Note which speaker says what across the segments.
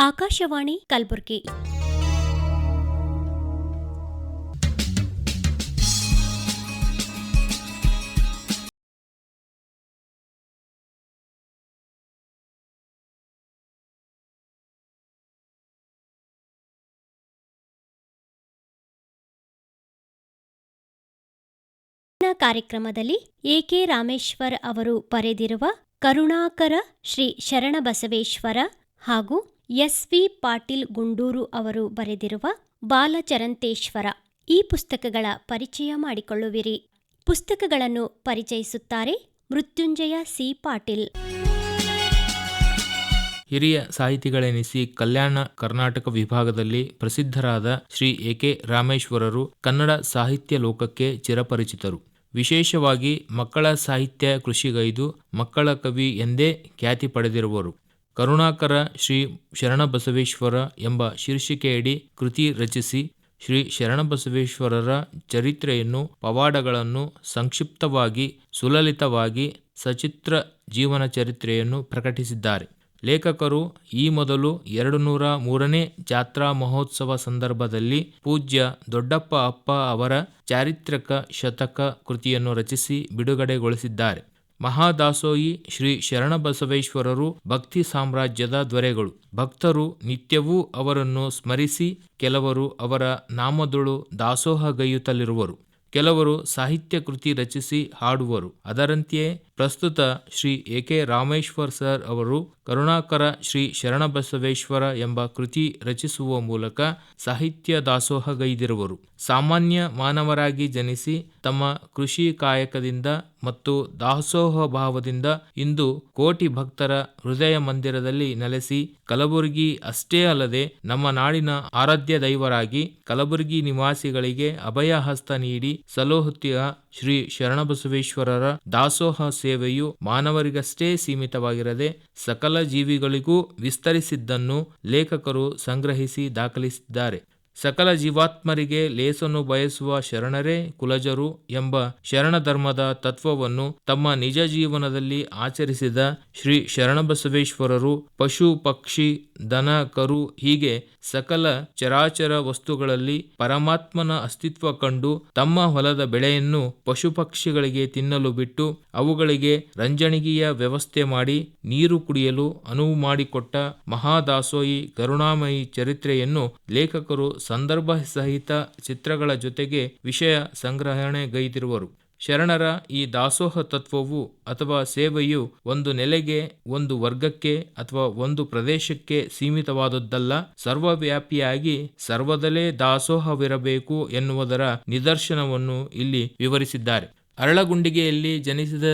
Speaker 1: ಆಕಾಶವಾಣಿ ಕಲಬುರಗಿ. ಕಾರ್ಯಕ್ರಮದಲ್ಲಿ ಎಕೆ ರಾಮೇಶ್ವರ್ ಅವರು ಬರೆದಿರುವ ಕರುಣಾಕರ ಶ್ರೀ ಶರಣಬಸವೇಶ್ವರ ಹಾಗೂ ಎಸ್ ವಿ ಪಾಟೀಲ್ ಗುಂಡೂರು ಅವರು ಬರೆದಿರುವ ಬಾಲಚರಂತೇಶ್ವರ. ಈ ಪುಸ್ತಕಗಳ ಪರಿಚಯ ಮಾಡಿಕೊಳ್ಳುವಿರಿ. ಪುಸ್ತಕಗಳನ್ನು ಪರಿಚಯಿಸುತ್ತಾರೆ ಮೃತ್ಯುಂಜಯ ಸಿ ಪಾಟೀಲ್.
Speaker 2: ಹಿರಿಯ ಸಾಹಿತಿಗಳೆನಿಸಿ ಕಲ್ಯಾಣ ಕರ್ನಾಟಕ ವಿಭಾಗದಲ್ಲಿ ಪ್ರಸಿದ್ಧರಾದ ಶ್ರೀ ಎ ಕೆ ರಾಮೇಶ್ವರರು ಕನ್ನಡ ಸಾಹಿತ್ಯ ಲೋಕಕ್ಕೆ ಚಿರಪರಿಚಿತರು. ವಿಶೇಷವಾಗಿ ಮಕ್ಕಳ ಸಾಹಿತ್ಯ ಕೃಷಿಗೈದು ಮಕ್ಕಳ ಕವಿ ಎಂದೇ ಖ್ಯಾತಿ ಪಡೆದಿರುವರು ಕರುಣಾಕರ ಶ್ರೀ ಶರಣಬಸವೇಶ್ವರ ಎಂಬ ಶೀರ್ಷಿಕೆಯಡಿ ಕೃತಿ ರಚಿಸಿ ಶ್ರೀ ಶರಣಬಸವೇಶ್ವರರ ಚರಿತ್ರೆಯನ್ನು ಪವಾಡಗಳನ್ನು ಸಂಕ್ಷಿಪ್ತವಾಗಿ ಸುಲಲಿತವಾಗಿ ಸಚಿತ್ರ ಜೀವನ ಚರಿತ್ರೆಯನ್ನು ಪ್ರಕಟಿಸಿದ್ದಾರೆ. ಲೇಖಕರು ಈ ಮೊದಲು ಎರಡು ನೂರ ಮೂರನೇ ಜಾತ್ರಾ ಮಹೋತ್ಸವ ಸಂದರ್ಭದಲ್ಲಿ ಪೂಜ್ಯ ದೊಡ್ಡಪ್ಪ ಅಪ್ಪ ಅವರ ಚಾರಿತ್ರಕ ಶತಕ ಕೃತಿಯನ್ನು ರಚಿಸಿ ಬಿಡುಗಡೆಗೊಳಿಸಿದ್ದಾರೆ. ಮಹಾದಾಸೋಹಿ ಶ್ರೀ ಶರಣಬಸವೇಶ್ವರರು ಭಕ್ತಿ ಸಾಮ್ರಾಜ್ಯದ ದೊರೆಗಳು ಭಕ್ತರು ನಿತ್ಯವೂ ಅವರನ್ನು ಸ್ಮರಿಸಿ ಕೆಲವರು ಅವರ ನಾಮದುಳು ದಾಸೋಹಗೈಯುತ್ತಲಿರುವರು. ಕೆಲವರು ಸಾಹಿತ್ಯ ಕೃತಿ ರಚಿಸಿ ಹಾಡುವರು. ಅದರಂತೆಯೇ ಪ್ರಸ್ತುತ Shri A K Rameshwar sir ಅವರು ಕರುಣಾಕರ ಶ್ರೀ ಶರಣಬಸವೇಶ್ವರ ಎಂಬ ಕೃತಿ ರಚಿಸುವ ಮೂಲಕ ಸಾಹಿತ್ಯ ದಾಸೋಹಗೈದಿರುವರು. ಸಾಮಾನ್ಯ ಮಾನವರಾಗಿ ಜನಿಸಿ ತಮ್ಮ ಕೃಷಿ ಕಾಯಕದಿಂದ ಮತ್ತು ದಾಸೋಹ ಭಾವದಿಂದ ಇಂದು ಕೋಟಿ ಭಕ್ತರ ಹೃದಯ ಮಂದಿರದಲ್ಲಿ ನೆಲೆಸಿ ಕಲಬುರಗಿ ಅಷ್ಟೇ ಅಲ್ಲದೆ ನಮ್ಮ ನಾಡಿನ ಆರಾಧ್ಯ ದೈವರಾಗಿ ಕಲಬುರಗಿ ನಿವಾಸಿಗಳಿಗೆ ಅಭಯ ಹಸ್ತ ನೀಡಿ ಸಲೋಹುತ್ತಿಯ ಶ್ರೀ ಶರಣಬಸವೇಶ್ವರರ ದಾಸೋಹ ಸೇವೆಯು ಮಾನವರಿಗಷ್ಟೇ ಸೀಮಿತವಾಗಿರದೆ ಸಕಲ ಜೀವಿಗಳಿಗೂ ವಿಸ್ತರಿಸಿದ್ದನ್ನು ಲೇಖಕರು ಸಂಗ್ರಹಿಸಿ ದಾಖಲಿಸಿದ್ದಾರೆ. ಸಕಲ ಜೀವಾತ್ಮರಿಗೆ ಲೇಸನ್ನು ಬಯಸುವ ಶರಣರೇ ಕುಲಜರು ಎಂಬ ಶರಣ ಧರ್ಮದ ತತ್ವವನ್ನು ತಮ್ಮ ನಿಜ ಜೀವನದಲ್ಲಿ ಆಚರಿಸಿದ ಶ್ರೀ ಶರಣಬಸವೇಶ್ವರರು, ಪಶು, ಪಕ್ಷಿ, ದನ, ಕರು ಹೀಗೆ ಸಕಲ ಚರಾಚರ ವಸ್ತುಗಳಲ್ಲಿ ಪರಮಾತ್ಮನ ಅಸ್ತಿತ್ವ ಕಂಡು ತಮ್ಮ ಹೊಲದ ಬೆಳೆಯನ್ನು ಪಶು ಪಕ್ಷಿಗಳಿಗೆ ತಿನ್ನಲು ಬಿಟ್ಟು ಅವುಗಳಿಗೆ ರಂಜಣಿಗೆಯ ವ್ಯವಸ್ಥೆ ಮಾಡಿ ನೀರು ಕುಡಿಯಲು ಅನುವು ಮಾಡಿಕೊಟ್ಟ ಮಹಾದಾಸೋಯಿ ಕರುಣಾಮಯಿ ಚರಿತ್ರೆಯನ್ನು ಲೇಖಕರು ಸಂದರ್ಭ ಸಹಿತ ಚಿತ್ರಗಳ ಜೊತೆಗೆ ವಿಷಯ ಸಂಗ್ರಹಣೆಗೈದಿರುವರು ಶರಣರ ಈ ದಾಸೋಹ ತತ್ವವು ಅಥವಾ ಸೇವೆಯು ಒಂದು ನೆಲೆಗೆ, ಒಂದು ವರ್ಗಕ್ಕೆ ಅಥವಾ ಒಂದು ಪ್ರದೇಶಕ್ಕೆ ಸೀಮಿತವಾದದ್ದಲ್ಲ, ಸರ್ವವ್ಯಾಪಿಯಾಗಿ ಸರ್ವದಲ್ಲೇ ದಾಸೋಹವಿರಬೇಕು ಎನ್ನುವುದರ ನಿದರ್ಶನವನ್ನು ಇಲ್ಲಿ ವಿವರಿಸಿದ್ದಾರೆ. ಅರಳಗುಂಡಿಗೆಯಲ್ಲಿ ಜನಿಸಿದ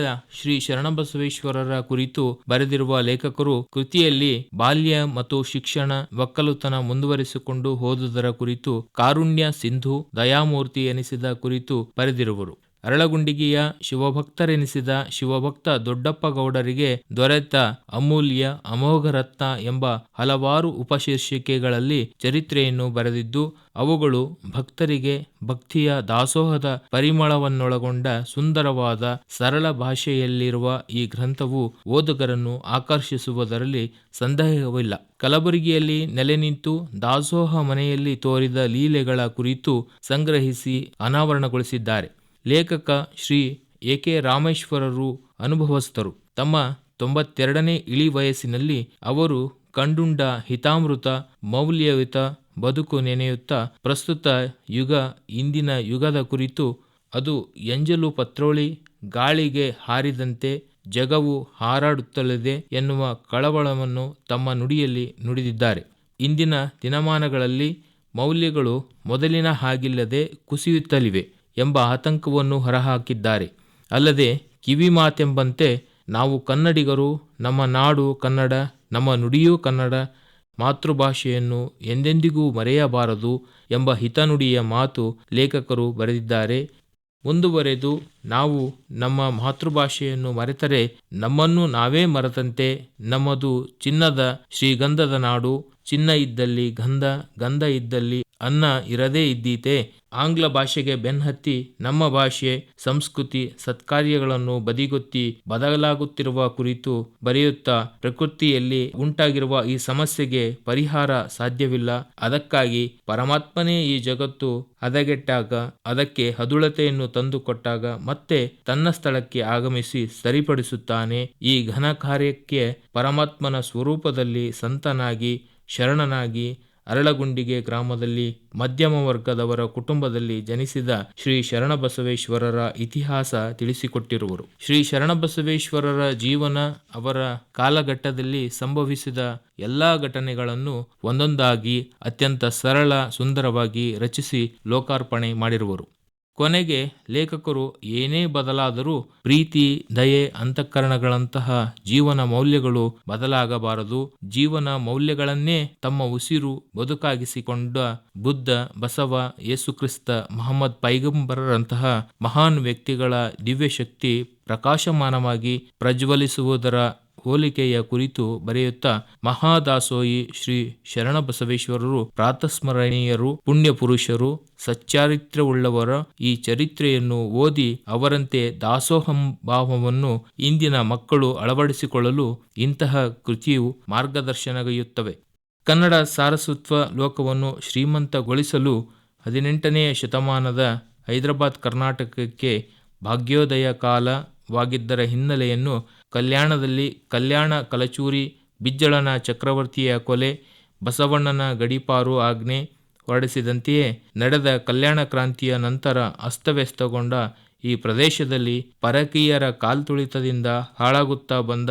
Speaker 2: ಶ್ರೀ ಶರಣಬಸವೇಶ್ವರರ ಕುರಿತು ಬರೆದಿರುವ ಲೇಖಕರು ಕೃತಿಯಲ್ಲಿ ಬಾಲ್ಯ ಮತ್ತು ಶಿಕ್ಷಣ, ಒಕ್ಕಲುತನ ಮುಂದುವರಿಸಿಕೊಂಡು ಹೋದುದರ ಕುರಿತು ಕಾರುಣ್ಯ ಸಿಂಧು, ದಯಾಮೂರ್ತಿ ಎನಿಸಿದ ಕುರಿತು ಬರೆದಿರುವರು. ಅರಳಗುಂಡಿಗೆಯ ಶಿವಭಕ್ತರೆನಿಸಿದ ಶಿವಭಕ್ತ ದೊಡ್ಡಪ್ಪ ಗೌಡರಿಗೆ ದೊರೆತ ಅಮೂಲ್ಯ ಅಮೋಘರತ್ನ ಎಂಬ ಹಲವಾರು ಉಪಶೀರ್ಷಿಕೆಗಳಲ್ಲಿ ಚರಿತ್ರೆಯನ್ನು ಬರೆದಿದ್ದು, ಅವುಗಳು ಭಕ್ತರಿಗೆ ಭಕ್ತಿಯ ದಾಸೋಹದ ಪರಿಮಳವನ್ನೊಳಗೊಂಡ ಸುಂದರವಾದ ಸರಳ ಭಾಷೆಯಲ್ಲಿರುವ ಈ ಗ್ರಂಥವು ಓದುಗರನ್ನು ಆಕರ್ಷಿಸುವುದರಲ್ಲಿ ಸಂದೇಹವಿಲ್ಲ. ಕಲಬುರಗಿಯಲ್ಲಿ ನೆಲೆ ನಿಂತು ದಾಸೋಹ ಮನೆಯಲ್ಲಿ ತೋರಿದ ಲೀಲೆಗಳ ಕುರಿತು ಸಂಗ್ರಹಿಸಿ ಅನಾವರಣಗೊಳಿಸಿದ್ದಾರೆ. ಲೇಖಕ ಶ್ರೀ ಎ ಕೆ ರಾಮೇಶ್ವರರು ಅನುಭವಸ್ಥರು. ತಮ್ಮ ತೊಂಬತ್ತೆರಡನೇ ಇಳಿ ವಯಸ್ಸಿನಲ್ಲಿ ಅವರು ಕಂಡುಂಡ ಹಿತಾಮೃತ, ಮೌಲ್ಯಯುತ ಬದುಕು ನೆನೆಯುತ್ತಾ ಪ್ರಸ್ತುತ ಯುಗ, ಇಂದಿನ ಯುಗದ ಕುರಿತು ಅದು ಎಂಜಲು ಪತ್ರೋಳಿ ಗಾಳಿಗೆ ಹಾರಿದಂತೆ ಜಗವು ಹಾರಾಡುತ್ತಲಿದೆ ಎನ್ನುವ ಕಳವಳವನ್ನು ತಮ್ಮ ನುಡಿಯಲ್ಲಿ ನುಡಿದಿದ್ದಾರೆ. ಇಂದಿನ ದಿನಮಾನಗಳಲ್ಲಿ ಮೌಲ್ಯಗಳು ಮೊದಲಿನ ಹಾಗಿಲ್ಲದೆ ಕುಸಿಯುತ್ತಲಿವೆ. ಎಂಬ ಆತಂಕವನ್ನು ಹೊರಹಾಕಿದ್ದಾರೆ. ಅಲ್ಲದೆ ಕಿವಿ ಮಾತೆಂಬಂತೆ ನಾವು ಕನ್ನಡಿಗರು, ನಮ್ಮ ನಾಡು ಕನ್ನಡ, ನಮ್ಮ ನುಡಿಯೂ ಕನ್ನಡ ಮಾತೃಭಾಷೆಯನ್ನು ಎಂದೆಂದಿಗೂ ಮರೆಯಬಾರದು ಎಂಬ ಹಿತನುಡಿಯ ಮಾತು ಲೇಖಕರು ಬರೆದಿದ್ದಾರೆ. ಮುಂದುವರೆದು ನಾವು ನಮ್ಮ ಮಾತೃಭಾಷೆಯನ್ನು ಮರೆತರೆ ನಮ್ಮನ್ನು ನಾವೇ ಮರೆತಂತೆ ನಮ್ಮದು ಚಿನ್ನದ ಶ್ರೀಗಂಧದ ನಾಡು ಚಿನ್ನ ಇದ್ದಲ್ಲಿ ಗಂಧ ಗಂಧ ಇದ್ದಲ್ಲಿ ಅನ್ನ ಇರದೇ ಇದ್ದೀತೆ. ಆಂಗ್ಲ ಭಾಷೆಗೆ ಬೆನ್ಹತ್ತಿ, ನಮ್ಮ ಭಾಷೆ, ಸಂಸ್ಕೃತಿ, ಸತ್ಕಾರ್ಯಗಳನ್ನು ಬದಿಗೊತ್ತಿ ಬದಲಾಗುತ್ತಿರುವ ಕುರಿತು ಬರೆಯುತ್ತಾ ಪ್ರಕೃತಿಯಲ್ಲಿ ಉಂಟಾಗಿರುವ ಈ ಸಮಸ್ಯೆಗೆ ಪರಿಹಾರ ಸಾಧ್ಯವಿಲ್ಲ. ಅದಕ್ಕಾಗಿ ಪರಮಾತ್ಮನೇ ಈ ಜಗತ್ತು ಹದಗೆಟ್ಟಾಗ, ಅದಕ್ಕೆ ಹದುಳತೆಯನ್ನು ತಂದುಕೊಟ್ಟಾಗ ಮತ್ತೆ ತನ್ನ ಸ್ಥಳಕ್ಕೆ ಆಗಮಿಸಿ ಸರಿಪಡಿಸುತ್ತಾನೆ. ಈ ಘನ ಕಾರ್ಯಕ್ಕೆ ಪರಮಾತ್ಮನ ಸ್ವರೂಪದಲ್ಲಿ ಸಂತನಾಗಿ ಶರಣನಾಗಿ ಅರಳಗುಂಡಿಗೆ ಗ್ರಾಮದಲ್ಲಿ ಮಧ್ಯಮ ವರ್ಗದವರ ಕುಟುಂಬದಲ್ಲಿ ಜನಿಸಿದ ಶ್ರೀ ಶರಣಬಸವೇಶ್ವರರ ಇತಿಹಾಸ ತಿಳಿಸಿಕೊಟ್ಟಿರುವರು. ಶ್ರೀ ಶರಣಬಸವೇಶ್ವರರ ಜೀವನ ಅವರ ಕಾಲಘಟ್ಟದಲ್ಲಿ ಸಂಭವಿಸಿದ ಎಲ್ಲಾ ಘಟನೆಗಳನ್ನು ಒಂದೊಂದಾಗಿ ಅತ್ಯಂತ ಸರಳ, ಸುಂದರವಾಗಿ ರಚಿಸಿ ಲೋಕಾರ್ಪಣೆ ಮಾಡಿರುವರು. ಕೊನೆಗೆ ಲೇಖಕರು ಏನೇ ಬದಲಾದರೂ ಪ್ರೀತಿ, ದಯೆ, ಅಂತಃಕರಣಗಳಂತಹ ಜೀವನ ಮೌಲ್ಯಗಳು ಬದಲಾಗಬಾರದು. ಜೀವನ ಮೌಲ್ಯಗಳನ್ನೇ ತಮ್ಮ ಉಸಿರು ಬದುಕಾಗಿಸಿಕೊಂಡ ಬುದ್ಧ, ಬಸವ, ಯೇಸುಕ್ರಿಸ್ತ, ಮಹಮ್ಮದ್ ಪೈಗಂಬರರಂತಹ ಮಹಾನ್ ವ್ಯಕ್ತಿಗಳ ದಿವ್ಯಶಕ್ತಿ ಪ್ರಕಾಶಮಾನವಾಗಿ ಪ್ರಜ್ವಲಿಸುವುದರ ಹೋಲಿಕೆಯ ಕುರಿತು ಬರೆಯುತ್ತಾ ಮಹಾದಾಸೋಯಿ ಶ್ರೀ ಶರಣಬಸವೇಶ್ವರರು ಪ್ರಾತಸ್ಮರಣೀಯರು, ಪುಣ್ಯಪುರುಷರು, ಸಚ್ಚಾರಿತ್ರ್ಯವುಳ್ಳವರ ಈ ಚರಿತ್ರೆಯನ್ನು ಓದಿ ಅವರಂತೆ ದಾಸೋಹಂ ಭಾವವನ್ನು ಇಂದಿನ ಮಕ್ಕಳು ಅಳವಡಿಸಿಕೊಳ್ಳಲು ಇಂತಹ ಕೃತಿಯು ಮಾರ್ಗದರ್ಶನಗೈಯುತ್ತವೆ ಕನ್ನಡ ಸಾರಸ್ವತ್ವ ಲೋಕವನ್ನು ಶ್ರೀಮಂತಗೊಳಿಸಲು ಹದಿನೆಂಟನೆಯ ಶತಮಾನದ ಹೈದರಾಬಾದ್ ಕರ್ನಾಟಕಕ್ಕೆ ಭಾಗ್ಯೋದಯ ಕಾಲವಾಗಿದ್ದರ ಹಿನ್ನೆಲೆಯನ್ನು ಕಲ್ಯಾಣದಲ್ಲಿ ಕಲ್ಯಾಣ ಕಲಚೂರಿ, ಬಿಜ್ಜಳನ ಚಕ್ರವರ್ತಿಯ ಕೊಲೆ, ಬಸವಣ್ಣನ ಗಡೀಪಾರು ಆಜ್ಞೆ ಹೊರಡಿಸಿದಂತೆಯೇ ನಡೆದ ಕಲ್ಯಾಣ ಕ್ರಾಂತಿಯ ನಂತರ ಅಸ್ತವ್ಯಸ್ತಗೊಂಡ ಈ ಪ್ರದೇಶದಲ್ಲಿ ಪರಕೀಯರ ಕಾಲ್ತುಳಿತದಿಂದ ಹಾಳಾಗುತ್ತಾ ಬಂದ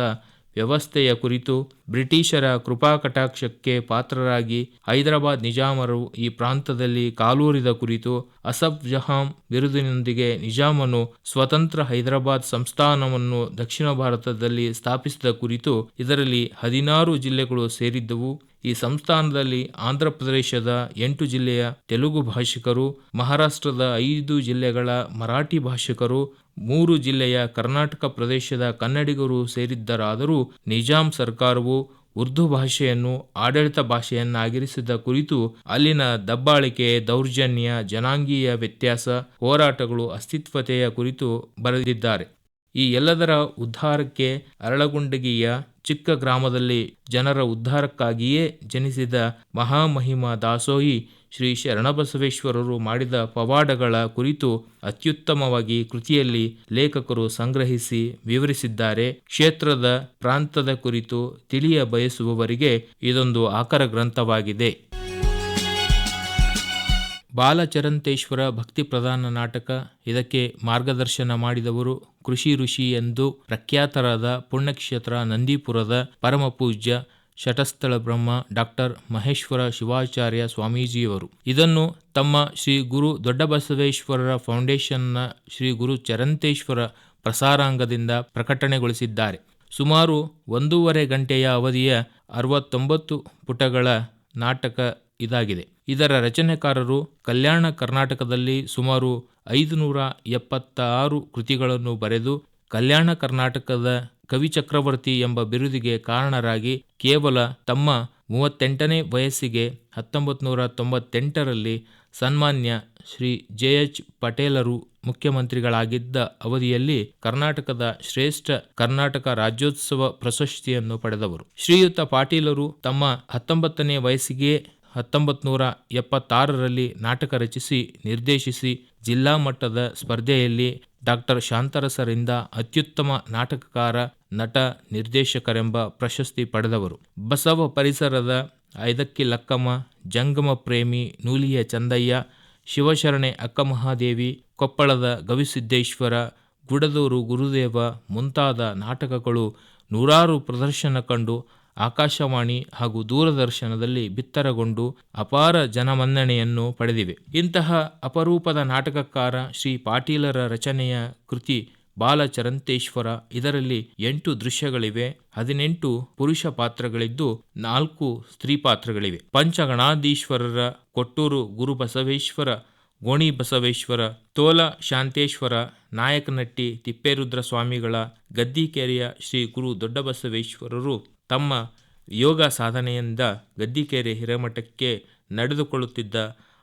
Speaker 2: ವ್ಯವಸ್ಥೆಯ ಕುರಿತು ಬ್ರಿಟಿಷರ ಕೃಪಾಕಟಾಕ್ಷಕ್ಕೆ ಪಾತ್ರರಾಗಿ ಹೈದರಾಬಾದ್ ನಿಜಾಮರು ಈ ಪ್ರಾಂತದಲ್ಲಿ ಕಾಲೂರಿದ ಕುರಿತು ಅಸಫ್ ಜಹಾಂ ಬಿರುದಿನೊಂದಿಗೆ ನಿಜಾಮನು ಸ್ವತಂತ್ರ ಹೈದರಾಬಾದ್ ಸಂಸ್ಥಾನವನ್ನು ದಕ್ಷಿಣ ಭಾರತದಲ್ಲಿ ಸ್ಥಾಪಿಸಿದ ಕುರಿತು ಇದರಲ್ಲಿ ಹದಿನಾರು ಜಿಲ್ಲೆಗಳು ಸೇರಿದ್ದವು. ಈ ಸಂಸ್ಥಾನದಲ್ಲಿ ಆಂಧ್ರಪ್ರದೇಶದ ಎಂಟು ಜಿಲ್ಲೆಯ ತೆಲುಗು ಭಾಷಿಕರು, ಮಹಾರಾಷ್ಟ್ರದ ಐದು ಜಿಲ್ಲೆಗಳ ಮರಾಠಿ ಭಾಷಿಕರು ಮೂರು ಜಿಲ್ಲೆಯ ಕರ್ನಾಟಕ ಪ್ರದೇಶದ ಕನ್ನಡಿಗರು ಸೇರಿದ್ದರಾದರೂ ನಿಜಾಂ ಸರ್ಕಾರವು ಉರ್ದು ಭಾಷೆಯನ್ನು ಆಡಳಿತ ಭಾಷೆಯನ್ನಾಗಿರಿಸಿದ ಕುರಿತು ಅಲ್ಲಿನ ದಬ್ಬಾಳಿಕೆ, ದೌರ್ಜನ್ಯ, ಜನಾಂಗೀಯ ವ್ಯತ್ಯಾಸ, ಹೋರಾಟಗಳು ಅಸ್ತಿತ್ವತೆಯ ಕುರಿತು ಬರೆದಿದ್ದಾರೆ. ಈ ಎಲ್ಲದರ ಉದ್ಧಾರಕ್ಕೆ ಅರಳಗುಂಡಗಿಯ ಚಿಕ್ಕ ಗ್ರಾಮದಲ್ಲಿ ಜನರ ಉದ್ಧಾರಕ್ಕಾಗಿಯೇ ಜನಿಸಿದ ಮಹಾಮಹಿಮ ದಾಸೋಹಿ ಶ್ರೀ ಶರಣಬಸವೇಶ್ವರರು ಮಾಡಿದ ಪವಾಡಗಳ ಕುರಿತು ಅತ್ಯುತ್ತಮವಾಗಿ ಕೃತಿಯಲ್ಲಿ ಲೇಖಕರು ಸಂಗ್ರಹಿಸಿ ವಿವರಿಸಿದ್ದಾರೆ. ಕ್ಷೇತ್ರದ ಪ್ರಾಂತದ ಕುರಿತು ತಿಳಿಯ ಬಯಸುವವರಿಗೆ ಇದೊಂದು ಆಕರ ಗ್ರಂಥವಾಗಿದೆ. ಬಾಲಚರಂತೇಶ್ವರ ಭಕ್ತಿ ಪ್ರಧಾನ ನಾಟಕ, ಇದಕ್ಕೆ ಮಾರ್ಗದರ್ಶನ ಮಾಡಿದವರು ಕೃಷಿ ಋಷಿ ಎಂದು ಪ್ರಖ್ಯಾತರಾದ ಪುಣ್ಯಕ್ಷೇತ್ರ ನಂದೀಪುರದ ಪರಮಪೂಜ್ಯ ಶಟಸ್ಥಳ ಬ್ರಹ್ಮ ಡಾಕ್ಟರ್ ಮಹೇಶ್ವರ ಶಿವಾಚಾರ್ಯ ಸ್ವಾಮೀಜಿಯವರು. ಇದನ್ನು ತಮ್ಮ ಶ್ರೀ ಗುರು ದೊಡ್ಡಬಸವೇಶ್ವರರ ಫೌಂಡೇಶನ್ನ ಶ್ರೀ ಗುರು ಚರಂತೇಶ್ವರ ಪ್ರಸಾರಾಂಗದಿಂದ ಪ್ರಕಟಣೆಗೊಳಿಸಿದ್ದಾರೆ. ಸುಮಾರು ಒಂದೂವರೆ ಗಂಟೆಯ ಅವಧಿಯ ಅರವತ್ತೊಂಬತ್ತು ಪುಟಗಳ ನಾಟಕ ಇದಾಗಿದೆ. ಇದರ ರಚನೆಕಾರರು ಕಲ್ಯಾಣ ಕರ್ನಾಟಕದಲ್ಲಿ ಸುಮಾರು ಐದುನೂರ ಎಪ್ಪತ್ತಾರು ಕೃತಿಗಳನ್ನು ಬರೆದು ಕಲ್ಯಾಣ ಕರ್ನಾಟಕದ ಕವಿ ಚಕ್ರವರ್ತಿ ಎಂಬ ಬಿರುದಿಗೆ ಕಾರಣರಾಗಿ ಕೇವಲ ತಮ್ಮ ಮೂವತ್ತೆಂಟನೇ ವಯಸ್ಸಿಗೆ ಹತ್ತೊಂಬತ್ತು ನೂರ ತೊಂಬತ್ತೆಂಟರಲ್ಲಿ ಸನ್ಮಾನ್ಯ ಶ್ರೀ ಜೆ ಎಚ್ ಪಟೇಲರು ಮುಖ್ಯಮಂತ್ರಿಗಳಾಗಿದ್ದ ಅವಧಿಯಲ್ಲಿ ಕರ್ನಾಟಕದ ಶ್ರೇಷ್ಠ ಕರ್ನಾಟಕ ರಾಜ್ಯೋತ್ಸವ ಪ್ರಶಸ್ತಿಯನ್ನು ಪಡೆದವರು. ಶ್ರೀಯುತ ಪಾಟೀಲರು ತಮ್ಮ ಹತ್ತೊಂಬತ್ತನೇ ವಯಸ್ಸಿಗೆ ಹತ್ತೊಂಬತ್ತು ನೂರ ಎಪ್ಪತ್ತಾರರಲ್ಲಿ ನಾಟಕ ರಚಿಸಿ, ನಿರ್ದೇಶಿಸಿ, ಜಿಲ್ಲಾ ಮಟ್ಟದ ಸ್ಪರ್ಧೆಯಲ್ಲಿ ಡಾಕ್ಟರ್ ಶಾಂತರಸರಿಂದ ಅತ್ಯುತ್ತಮ ನಾಟಕಕಾರ ನಟ, ನಿರ್ದೇಶಕರೆಂಬ ಪ್ರಶಸ್ತಿ ಪಡೆದವರು. ಬಸವ ಪರಿಸರದ ಐದಕ್ಕಿ ಲಕ್ಕಮ್ಮ, ಜಂಗಮ ಪ್ರೇಮಿ ನೂಲಿಯ ಚಂದಯ್ಯ, ಶಿವಶರಣೆ ಅಕ್ಕಮಹಾದೇವಿ, ಕೊಪ್ಪಳದ ಗವಿಸಿದ್ದೇಶ್ವರ, ಗುಡದೂರು ಗುರುದೇವ ಮುಂತಾದ ನಾಟಕಗಳು ನೂರಾರು ಪ್ರದರ್ಶನ ಕಂಡು ಆಕಾಶವಾಣಿ ಹಾಗೂ ದೂರದರ್ಶನದಲ್ಲಿ ಬಿತ್ತರಗೊಂಡು ಅಪಾರ ಜನಮನ್ನಣೆಯನ್ನು ಪಡೆದಿವೆ. ಇಂತಹ ಅಪರೂಪದ ನಾಟಕಕಾರ ಶ್ರೀ ಪಾಟೀಲರ ರಚನೆಯ ಕೃತಿ ಬಾಲಚರಂತೇಶ್ವರ. ಇದರಲ್ಲಿ ಎಂಟು ದೃಶ್ಯಗಳಿವೆ, ಹದಿನೆಂಟು ಪುರುಷ ಪಾತ್ರಗಳಿದ್ದು ನಾಲ್ಕು ಸ್ತ್ರೀ ಪಾತ್ರಗಳಿವೆ. ಪಂಚಗಣಾಧೀಶ್ವರರ, ಕೊಟ್ಟೂರು ಗುರುಬಸವೇಶ್ವರ ಗೋಣಿ ಬಸವೇಶ್ವರ ತೋಲ ಶಾಂತೇಶ್ವರ, ನಾಯಕನಟ್ಟಿ ತಿಪ್ಪೇರುದ್ರ ಸ್ವಾಮಿಗಳ ಗದ್ದಿಕೆರೆಯ ಶ್ರೀ ಗುರು ದೊಡ್ಡಬಸವೇಶ್ವರರು ತಮ್ಮ ಯೋಗ ಸಾಧನೆಯಿಂದ ಗದ್ದಿಕೆರೆ ಹಿರೇಮಠಕ್ಕೆ ನಡೆದುಕೊಳ್ಳುತ್ತಿದ್ದ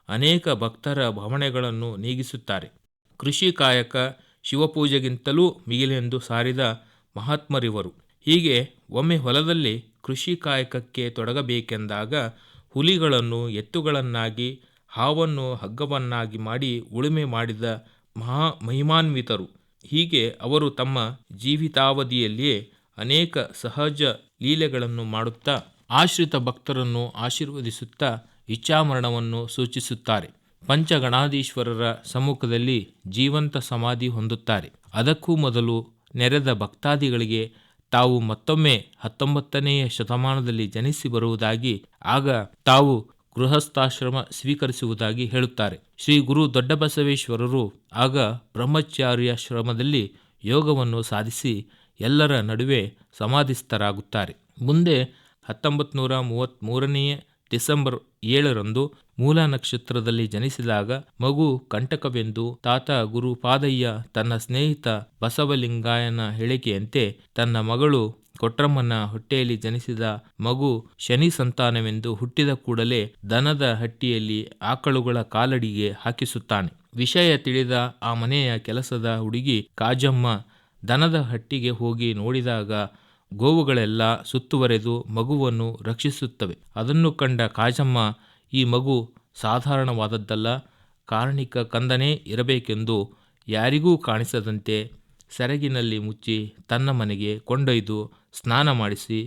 Speaker 2: ಅನೇಕ ಭಕ್ತರ ಭಾವನೆಗಳನ್ನು ನೀಗಿಸುತ್ತಾರೆ. ಕೃಷಿ ಕಾಯಕ ಶಿವಪೂಜೆಗಿಂತಲೂ ಮಿಗಿಲೆಂದು ಸಾರಿದ ಮಹಾತ್ಮರಿವರು. ಹೀಗೆ ಒಮ್ಮೆ ಹೊಲದಲ್ಲಿ ಕೃಷಿ ಕಾಯಕಕ್ಕೆ ತೊಡಗಬೇಕೆಂದಾಗ ಹುಲಿಗಳನ್ನು ಎತ್ತುಗಳನ್ನಾಗಿ, ಹಾವನ್ನು ಹಗ್ಗವನ್ನಾಗಿ ಮಾಡಿ ಉಳುಮೆ ಮಾಡಿದ ಮಹಾ ಮಹಿಮಾನ್ವಿತರು. ಹೀಗೆ ಅವರು ತಮ್ಮ ಜೀವಿತಾವಧಿಯಲ್ಲಿಯೇ ಅನೇಕ ಸಹಜ ಲೀಲೆಗಳನ್ನು ಮಾಡುತ್ತಾ, ಆಶ್ರಿತ ಭಕ್ತರನ್ನು ಆಶೀರ್ವದಿಸುತ್ತಾ ಇಚ್ಛಾಮರಣವನ್ನು ಸೂಚಿಸುತ್ತಾರೆ. ಪಂಚಗಣಾಧೀಶ್ವರರ ಸಮ್ಮುಖದಲ್ಲಿ ಜೀವಂತ ಸಮಾಧಿ ಹೊಂದುತ್ತಾರೆ. ಅದಕ್ಕೂ ಮೊದಲು ನೆರೆದ ಭಕ್ತಾದಿಗಳಿಗೆ ತಾವು ಮತ್ತೊಮ್ಮೆ ಹತ್ತೊಂಬತ್ತನೆಯ ಶತಮಾನದಲ್ಲಿ ಜನಿಸಿ ಬರುವುದಾಗಿ ಆಗ ತಾವು ಗೃಹಸ್ಥಾಶ್ರಮ ಸ್ವೀಕರಿಸುವುದಾಗಿ ಹೇಳುತ್ತಾರೆ. ಶ್ರೀ ಗುರು ದೊಡ್ಡಬಸವೇಶ್ವರರು ಆಗ ಬ್ರಹ್ಮಚಾರ್ಯಾಶ್ರಮದಲ್ಲಿ ಯೋಗವನ್ನು ಸಾಧಿಸಿ ಎಲ್ಲರ ನಡುವೆ ಸಮಾಧಿಸ್ಥರಾಗುತ್ತಾರೆ. ಮುಂದೆ ಹತ್ತೊಂಬತ್ತು ನೂರ ಮೂವತ್ತ್ಮೂರನೆಯ ಡಿಸೆಂಬರ್ ಏಳರಂದು ಮೂಲ ನಕ್ಷತ್ರದಲ್ಲಿ ಜನಿಸಿದಾಗ ಮಗು ಕಂಟಕವೆಂದು ತಾತ ಗುರು ಪಾದಯ್ಯ ತನ್ನ ಸ್ನೇಹಿತ ಬಸವಲಿಂಗಾಯನ ಹೇಳಿಕೆಯಂತೆ ತನ್ನ ಮಗಳು ಕೊಟ್ರಮ್ಮನ ಹೊಟ್ಟೆಯಲ್ಲಿ ಜನಿಸಿದ ಮಗು ಶನಿ ಸಂತಾನವೆಂದು ಹುಟ್ಟಿದ ಕೂಡಲೇ ದನದ ಹಟ್ಟಿಯಲ್ಲಿ ಆಕಳುಗಳ ಕಾಲಡಿಗೆ ಹಾಕಿಸುತ್ತಾನೆ. ವಿಷಯ ತಿಳಿದ ಆ ಮನೆಯ ಕೆಲಸದ ಹುಡುಗಿ ಕಾಜಮ್ಮ ದನದ ಹಟ್ಟಿಗೆ ಹೋಗಿ ನೋಡಿದಾಗ ಗೋವುಗಳೆಲ್ಲ ಸುತ್ತುವರೆದು ಮಗುವನ್ನು ರಕ್ಷಿಸುತ್ತವೆ. ಅದನ್ನು ಕಂಡ ಕಾಜಮ್ಮ ಈ ಮಗು ಸಾಧಾರಣವಾದದ್ದಲ್ಲ. ಕಾರಣಿಕ ಕಂದನೇ ಇರಬೇಕೆಂದು ಯಾರಿಗೂ ಕಾಣಿಸದಂತೆ ಸೆರಗಿನಲ್ಲಿ ಮುಚ್ಚಿ ತನ್ನ ಮನೆಗೆ ಕೊಂಡೊಯ್ದು ಸ್ನಾನ ಮಾಡಿಸಿ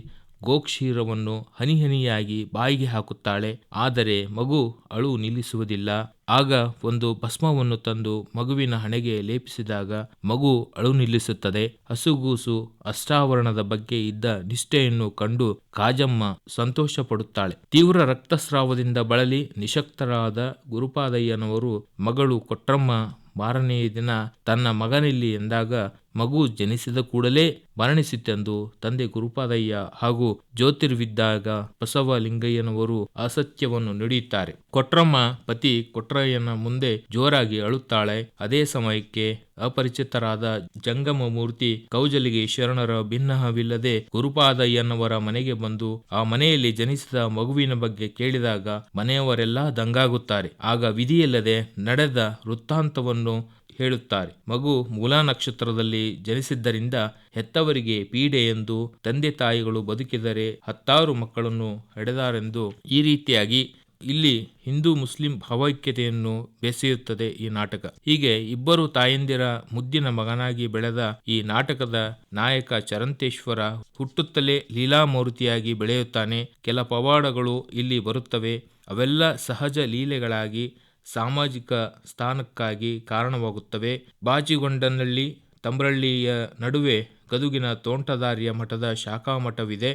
Speaker 2: ಗೋಕ್ಷೀರವನ್ನು ಹನಿಹನಿಯಾಗಿ ಬಾಯಿಗೆ ಹಾಕುತ್ತಾಳೆ. ಆದರೆ ಮಗು ಅಳು ನಿಲ್ಲಿಸುವುದಿಲ್ಲ. ಆಗ ಒಂದು ಭಸ್ಮವನ್ನು ತಂದು ಮಗುವಿನ ಹಣೆಗೆ ಲೇಪಿಸಿದಾಗ ಮಗು ಅಳು ನಿಲ್ಲಿಸುತ್ತದೆ. ಹಸುಗೂಸು ಅಷ್ಟಾವರಣದ ಬಗ್ಗೆ ಇದ್ದ ನಿಷ್ಠೆಯನ್ನು ಕಂಡು ಕಾಜಮ್ಮ ಸಂತೋಷ ಪಡುತ್ತಾಳೆ ತೀವ್ರ ರಕ್ತಸ್ರಾವದಿಂದ ಬಳಲಿ ನಿಶಕ್ತರಾದ ಗುರುಪಾದಯ್ಯನವರು ಮಗಳು ಕೊಟ್ರಮ್ಮ ಮಾರನೆಯ ದಿನ ತನ್ನ ಮಗನಿಲ್ಲಿ ಎಂದಾಗ ಮಗು ಜನಿಸಿದ ಕೂಡಲೇ ಮರಣಿಸಿತೆಂದು ತಂದೆ ಗುರುಪಾದಯ್ಯ ಹಾಗೂ ಜ್ಯೋತಿರ್ವಿದ್ದಾಗ ಬಸವಲಿಂಗಯ್ಯನವರು ಅಸತ್ಯವನ್ನು ನುಡಿಯುತ್ತಾರೆ. ಕೊಟ್ರಮ್ಮ ಪತಿ ಕೊಟ್ರಯ್ಯನ ಮುಂದೆ ಜೋರಾಗಿ ಅಳುತ್ತಾಳೆ. ಅದೇ ಸಮಯಕ್ಕೆ ಅಪರಿಚಿತರಾದ ಜಂಗಮ ಮೂರ್ತಿ ಕೌಜಲಿಗೆ ಶರಣರ ಭಿನ್ನಹವಿಲ್ಲದೆ ಗುರುಪಾದಯ್ಯನವರ ಮನೆಗೆ ಬಂದು ಆ ಮನೆಯಲ್ಲಿ ಜನಿಸಿದ ಮಗುವಿನ ಬಗ್ಗೆ ಕೇಳಿದಾಗ ಮನೆಯವರೆಲ್ಲ ದಂಗಾಗುತ್ತಾರೆ. ಆಗ ವಿಧಿಯಲ್ಲದೆ ನಡೆದ ವೃತ್ತಾಂತವನ್ನು ಹೇಳುತ್ತಾರೆ. ಮಗು ಮೂಲಾ ನಕ್ಷತ್ರದಲ್ಲಿ ಜನಿಸಿದ್ದರಿಂದ ಹೆತ್ತವರಿಗೆ ಪೀಡೆ ಎಂದು ತಂದೆ ತಾಯಿಗಳು ಬದುಕಿದರೆ ಹತ್ತಾರು ಮಕ್ಕಳನ್ನು ಹಡೆದಾರೆಂದು ಈ ರೀತಿಯಾಗಿ ಇಲ್ಲಿ ಹಿಂದೂ ಮುಸ್ಲಿಂ ಭಾವೈಕ್ಯತೆಯನ್ನು ಬೆಸೆಯುತ್ತದೆ ಈ ನಾಟಕ. ಹೀಗೆ ಇಬ್ಬರು ತಾಯಂದಿರ ಮುದ್ದಿನ ಮಗನಾಗಿ ಬೆಳೆದ ಈ ನಾಟಕದ ನಾಯಕ ಚರಂತೇಶ್ವರ ಹುಟ್ಟುತ್ತಲೇ ಲೀಲಾಮೂರ್ತಿಯಾಗಿ ಬೆಳೆಯುತ್ತಾನೆ. ಕೆಲ ಪವಾಡಗಳು ಇಲ್ಲಿ ಬರುತ್ತವೆ. ಅವೆಲ್ಲ ಸಹಜ ಲೀಲೆಗಳಾಗಿ, ಸಾಮಾಜಿಕ ಸ್ಥಾನಕ್ಕಾಗಿ ಕಾರಣವಾಗುತ್ತವೆ. ಬಾಜಿಗೊಂಡನಹಳ್ಳಿ ತಂಬ್ರಳ್ಳಿಯ ನಡುವೆ ಗದುಗಿನ ತೋಂಟದಾರ್ಯ ಮಠದ ಶಾಖಾ ಮಠವಿದೆ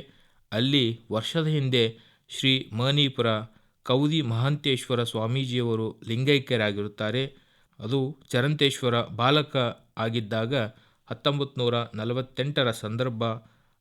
Speaker 2: ಅಲ್ಲಿ ವರ್ಷದ ಹಿಂದೆ ಶ್ರೀ ಮಣೀಪುರ ಕೌದಿ ಮಹಾಂತೇಶ್ವರ ಸ್ವಾಮೀಜಿಯವರು ಲಿಂಗೈಕ್ಯರಾಗಿರುತ್ತಾರೆ. ಅದು ಚರಂತೇಶ್ವರ ಬಾಲಕ ಆಗಿದ್ದಾಗ ಹತ್ತೊಂಬತ್ತು ನೂರ ನಲವತ್ತೆಂಟರ ಸಂದರ್ಭ.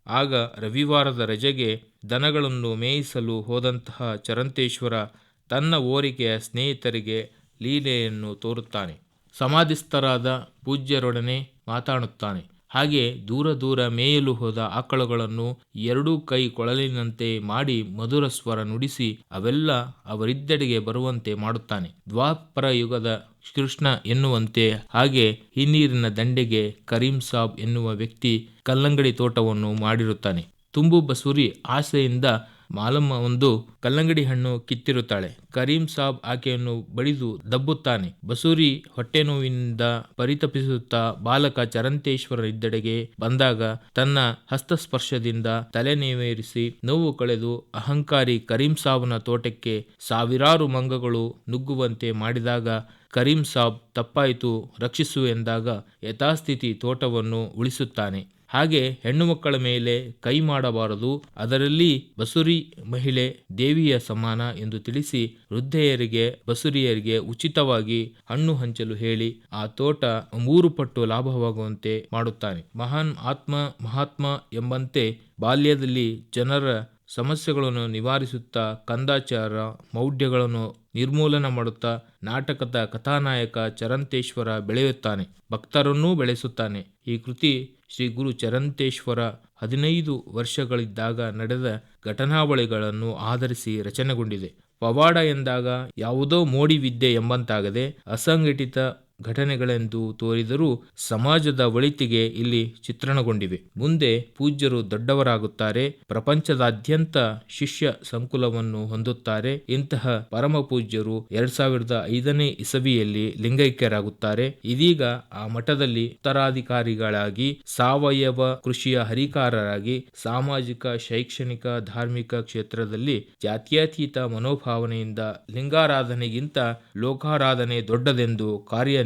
Speaker 2: ಆಗ ರವಿವಾರದ ರಜೆಗೆ ದನಗಳನ್ನು ಮೇಯಿಸಲು ಹೋದಂತಹ ಚರಂತೇಶ್ವರ ತನ್ನ ಓರಿಕೆಯ ಸ್ನೇಹಿತರಿಗೆ ಲೀಲೆಯನ್ನು ತೋರುತ್ತಾನೆ. ಸಮಾಧಿಸ್ಥರಾದ ಪೂಜ್ಯರೊಡನೆ ಮಾತಾಡುತ್ತಾನೆ. ಹಾಗೆ ದೂರ ದೂರ ಮೇಯಲು ಹೋದ ಆಕಳುಗಳನ್ನು ಎರಡೂ ಕೈ ಕೊಳಲಿನಂತೆ ಮಾಡಿ ಮಧುರ ಸ್ವರ ನುಡಿಸಿ ಅವೆಲ್ಲ ಅವರಿದ್ದೆಡೆಗೆ ಬರುವಂತೆ ಮಾಡುತ್ತಾನೆ. ದ್ವಾಪರ ಯುಗದ ಕೃಷ್ಣ ಎನ್ನುವಂತೆ ಹಾಗೆ ಹಿನ್ನೀರಿನ ದಂಡೆಗೆ ಕರೀಂ ಸಾಬ್ ಎನ್ನುವ ವ್ಯಕ್ತಿ ಕಲ್ಲಂಗಡಿ ತೋಟವನ್ನು ಮಾಡಿರುತ್ತಾನೆ. ತುಂಬು ಬಸೂರಿ ಆಸೆಯಿಂದ ಮಾಲಮ್ಮ ಒಂದು ಕಲ್ಲಂಗಡಿ ಹಣ್ಣು ಕಿತ್ತಿರುತ್ತಾಳೆ. ಕರೀಂ ಸಾಬ್ ಆಕೆಯನ್ನು ಬಡಿದು ದಬ್ಬುತ್ತಾನೆ. ಬಸೂರಿ ಹೊಟ್ಟೆ ನೋವಿನಿಂದ ಪರಿತಪಿಸುತ್ತಾ ಬಾಲಕ ಚರಂತೇಶ್ವರ ಇದ್ದಡೆಗೆ ಬಂದಾಗ ತನ್ನ ಹಸ್ತಸ್ಪರ್ಶದಿಂದ ತಲೆನೇವೇರಿಸಿ ನೋವು ಕಳೆದು ಅಹಂಕಾರಿ ಕರೀಂ ಸಾಬ್ನ ತೋಟಕ್ಕೆ ಸಾವಿರಾರು ಮಂಗಗಳು ನುಗ್ಗುವಂತೆ ಮಾಡಿದಾಗ ಕರೀಂ ಸಾಬ್ ತಪ್ಪಾಯಿತು, ರಕ್ಷಿಸು ಎಂದಾಗ ಯಥಾಸ್ಥಿತಿ ತೋಟವನ್ನು ಉಳಿಸುತ್ತಾನೆ. ಹಾಗೆ ಹೆಣ್ಣು ಮಕ್ಕಳ ಮೇಲೆ ಕೈ ಮಾಡಬಾರದು. ಅದರಲ್ಲಿ ಬಸುರಿ ಮಹಿಳೆ ದೇವಿಯ ಸಮಾನ ಎಂದು ತಿಳಿಸಿ ವೃದ್ಧೆಯರಿಗೆ, ಬಸುರಿಯರಿಗೆ ಉಚಿತವಾಗಿ ಹಣ್ಣು ಹಂಚಲು ಹೇಳಿ ಆ ತೋಟ ಮೂರು ಪಟ್ಟು ಲಾಭವಾಗುವಂತೆ ಮಾಡುತ್ತಾನೆ. ಮಹಾನ್ ಆತ್ಮ ಮಹಾತ್ಮ ಎಂಬಂತೆ ಬಾಲ್ಯದಲ್ಲಿ ಜನರ ಸಮಸ್ಯೆಗಳನ್ನು ನಿವಾರಿಸುತ್ತಾ ಕಂದಾಚಾರ, ಮೌಢ್ಯಗಳನ್ನು ನಿರ್ಮೂಲನ ಮಾಡುತ್ತಾ ನಾಟಕದ ಕಥಾನಾಯಕ ಚರಂತೇಶ್ವರ ಬೆಳೆಯುತ್ತಾನೆ, ಭಕ್ತರನ್ನೂ ಬೆಳೆಸುತ್ತಾನೆ. ಈ ಕೃತಿ ಶ್ರೀ ಗುರು ಚರಂತೇಶ್ವರ ಹದಿನೈದು ವರ್ಷಗಳಿದ್ದಾಗ ನಡೆದ ಘಟನಾವಳಿಗಳನ್ನು ಆಧರಿಸಿ ರಚನೆಗೊಂಡಿದೆ. ಪವಾಡ ಎಂದಾಗ ಯಾವುದೋ ಮೋಡಿ ವಿದ್ಯೆ ಎಂಬಂತಾಗದೆ ಅಸಂಘಟಿತ ಘಟನೆಗಳೆಂದು ತೋರಿದರೂ ಸಮಾಜದ ಒಳಿತಿಗೆ ಇಲ್ಲಿ ಚಿತ್ರಣಗೊಂಡಿವೆ. ಮುಂದೆ ಪೂಜ್ಯರು ದೊಡ್ಡವರಾಗುತ್ತಾರೆ, ಪ್ರಪಂಚದಾದ್ಯಂತ ಶಿಷ್ಯ ಸಂಕುಲವನ್ನು ಹೊಂದುತ್ತಾರೆ. ಇಂತಹ ಪರಮ ಪೂಜ್ಯರು ಎರಡ್ ಸಾವಿರದ ಐದನೇ ಇಸವಿಯಲ್ಲಿ ಲಿಂಗೈಕ್ಯರಾಗುತ್ತಾರೆ. ಇದೀಗ ಆ ಮಠದಲ್ಲಿ ಉತ್ತರಾಧಿಕಾರಿಗಳಾಗಿ, ಸಾವಯವ ಕೃಷಿಯ ಹರಿಕಾರರಾಗಿ, ಸಾಮಾಜಿಕ, ಶೈಕ್ಷಣಿಕ, ಧಾರ್ಮಿಕ ಕ್ಷೇತ್ರದಲ್ಲಿ ಜಾತ್ಯತೀತ ಮನೋಭಾವನೆಯಿಂದ ಲಿಂಗಾರಾಧನೆಗಿಂತ ಲೋಕಾರಾಧನೆ ದೊಡ್ಡದೆಂದು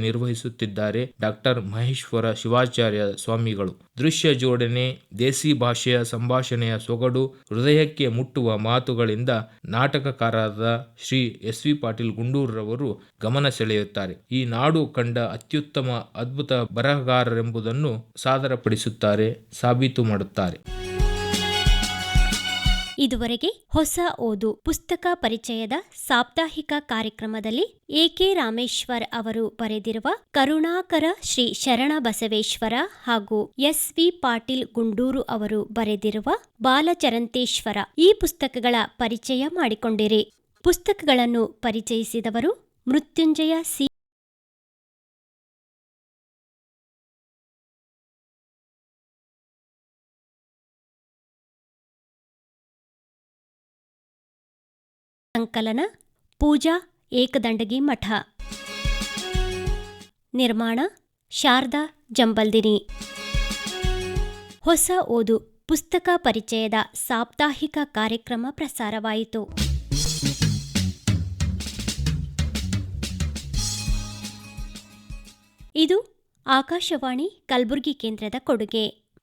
Speaker 2: ಕಾರ್ಯನಿರ್ವಹಿಸುತ್ತಿದ್ದಾರೆ ಡಾಕ್ಟರ್ ಮಹೇಶ್ವರ ಶಿವಾಚಾರ್ಯ ಸ್ವಾಮಿಗಳು. ದೃಶ್ಯ ಜೋಡಣೆ, ದೇಸಿ ಭಾಷೆಯ ಸಂಭಾಷಣೆಯ ಸೊಗಡು, ಹೃದಯಕ್ಕೆ ಮುಟ್ಟುವ ಮಾತುಗಳಿಂದ ನಾಟಕಕಾರರಾದ ಶ್ರೀ ಎಸ್ ವಿ ಪಾಟೀಲ್ ಗುಂಡೂರವರು ಗಮನ ಸೆಳೆಯುತ್ತಾರೆ. ಈ ನಾಡು ಕಂಡ ಅತ್ಯುತ್ತಮ ಅದ್ಭುತ ಬರಹಗಾರರೆಂಬುದನ್ನು ಸಾದರಪಡಿಸುತ್ತಾರೆ, ಸಾಬೀತು ಮಾಡುತ್ತಾರೆ.
Speaker 1: ಇದುವರೆಗೆ ಹೊಸ ಓದು ಪುಸ್ತಕ ಪರಿಚಯದ ಸಾಪ್ತಾಹಿಕ ಕಾರ್ಯಕ್ರಮದಲ್ಲಿ ಎಕೆ ರಾಮೇಶ್ವರ್ ಅವರು ಬರೆದಿರುವ ಕರುಣಾಕರ ಶ್ರೀ ಶರಣ ಬಸವೇಶ್ವರ ಹಾಗೂ ಎಸ್ ವಿ ಪಾಟೀಲ್ ಗುಂಡೂರು ಅವರು ಬರೆದಿರುವ ಬಾಲಚರಂತೇಶ್ವರ ಈ ಪುಸ್ತಕಗಳ ಪರಿಚಯ ಮಾಡಿಕೊಂಡಿರಿ. ಪುಸ್ತಕಗಳನ್ನು ಪರಿಚಯಿಸಿದವರು ಮೃತ್ಯುಂಜಯ ಸಿ. ಸಂಕಲನ, ಪೂಜಾ, ಏಕದಂಡಗಿ ಮಠ. ನಿರ್ಮಾಣ, ಶಾರದಾ ಜಂಬಲ್ದಿನಿ. ಹೊಸ ಓದು, ಪುಸ್ತಕ ಪರಿಚಯದ ಸಾಪ್ತಾಹಿಕ ಕಾರ್ಯಕ್ರಮ ಪ್ರಸಾರವಾಯಿತು. ಇದು ಆಕಾಶವಾಣಿ, ಕಲಬುರಗಿ ಕೇಂದ್ರದ ಕೊಡುಗೆ.